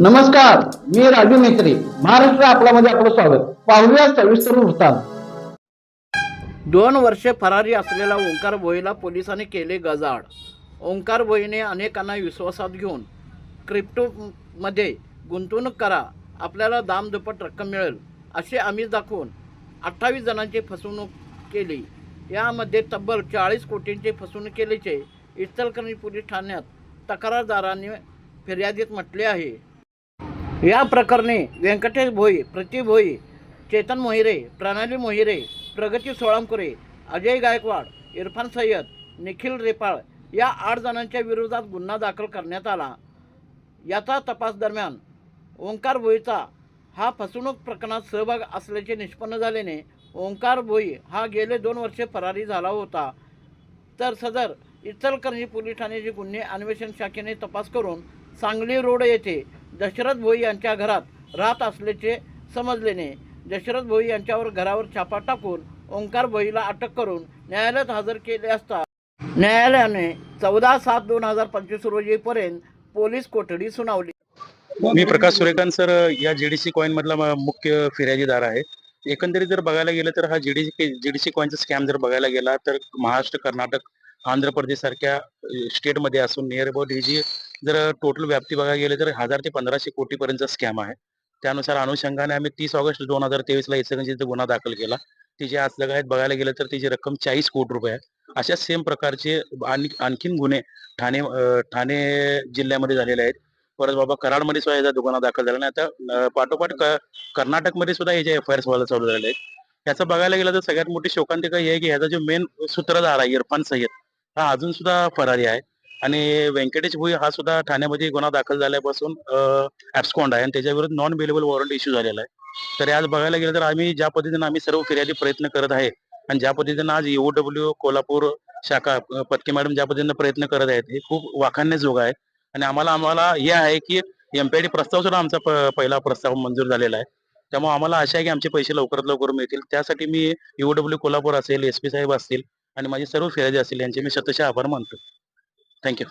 नमस्कार मी राजू मेत्री महाराष्ट्र आपल्यामध्ये आपलं स्वागत. पाहूया सविस्तर वृत्तांत. दोन वर्षे फरारी असलेला ओंकार भोईला पोलिसांनी केले गजाड ओंकार भोईने अनेकांना विश्वासात घेऊन क्रिप्टोमध्ये गुंतवणूक करा आपल्याला दामदुपट रक्कम मिळेल असे आम्ही दाखवून अठ्ठावीस जणांची फसवणूक केली. यामध्ये तब्बल चाळीस कोटींची फसवणूक केल्याचे इचलकरंजी पोलीस ठाण्यात तक्रारदारांनी फिर्यादीत म्हटले आहे. या प्रकरणी व्यंकटेश भोई प्रति भोई चेतन मोहिरे प्रणाली मोहिरे प्रगती सोळामकुरे अजय गायकवाड इरफान सय्यद निखिल रेपाळ या आठ जणांच्या विरोधात गुन्हा दाखल करण्यात आला. याचा तपास दरम्यान ओंकार भोईचा हा फसवणूक प्रकरणात सहभाग असल्याचे निष्पन्न झाल्याने ओंकार भोई हा गेले दोन वर्षे फरारी झाला होता. तर सदर इचलकरंजी पोलीस ठाण्याचे गुन्हे अन्वेषण शाखेने तपास करून सांगली रोड येथे दशरथ भोई यांच्या घरात राहत असल्याचे समजल्याने दशरथ भोई यांच्यावर घरावर छापा टाकून ओंकार भोईला अटक करून न्यायालयात हजर केले असता न्यायालयाने चौदा सात दोन हजार पंचवीस रोजीपर्यंत पोलीस कोठडी सुनावली. मी प्रकाश सुरेकांत सर या जीडीसी कॉइन मधला मुख्य फिर्यादीदार आहे. एकंदरीत जर बघायला गेलं तर हा जीडीसी जीडीसी कॉइनचा स्कॅम जर बघायला गेला तर महाराष्ट्र कर्नाटक आंध्र प्रदेश सारख्या स्टेटमध्ये असून नियर अबाउट ही जी जर टोटल व्याप्ती बघायला गेले तर हजार ते पंधराशे कोटीपर्यंत स्कॅम आहे. त्यानुसार अनुषंगाने आम्ही तीस ऑगस्ट दोन हजार तेवीस ला इचलकरंजीचा गुन्हा दाखल केला. तिचे आज आहेत बघायला गेलं तर तिची रक्कम चाळीस कोटी रुपये आहे. अशा सेम प्रकारचे आणि आणखीन गुन्हे ठाणे ठाणे जिल्ह्यामध्ये झालेले आहेत. परत बाबा कराडमध्ये सुद्धा याचा गुन्हा दाखल झाला नाही. आता पाठोपाठ कर्नाटकमध्ये सुद्धा याचे एफ आय आर व्हायला चालू झालेले आहेत. याचं बघायला गेलं तर सगळ्यात मोठी शोकांतिका ही आहे की ह्याचा जो मेन सूत्रधार आहे इरफान सय्यद हा अजून सुद्धा फरारी आहे. आणि व्यंकटेश भुई हा सुद्धा ठाण्यामध्ये गुन्हा दाखल झाल्यापासून ऍब्स्कॉन्ड आहे आणि त्याच्या विरुद्ध नॉन बेलेबल वॉरंट इश्यू झालेला आहे. तर आज बघायला गेलं तर आम्ही ज्या पद्धतीने आम्ही सर्व फिर्यादी प्रयत्न करत आहे आणि ज्या पद्धतीने आज डब्ल्यू कोल्हापूर शाखा अं, पत्के मॅडम ज्या पद्धतीने प्रयत्न करत आहेत हे खूप वाखाणण्याजोग आहे आणि आम्हाला आम्हाला हे आहे की एमपीआयडी प्रस्ताव सुद्धा आमचा पहिला प्रस्ताव मंजूर झालेला आहे. त्यामुळे आम्हाला आशा आहे की आमचे पैसे लवकरात लवकर मिळतील. त्यासाठी मी डब्ल्यू कोल्हापूर असेल एस पी साहेब असतील आणि माझे सर्व फिर्यादी असतील यांचे मी शतशः आभार मानतो. Thank you.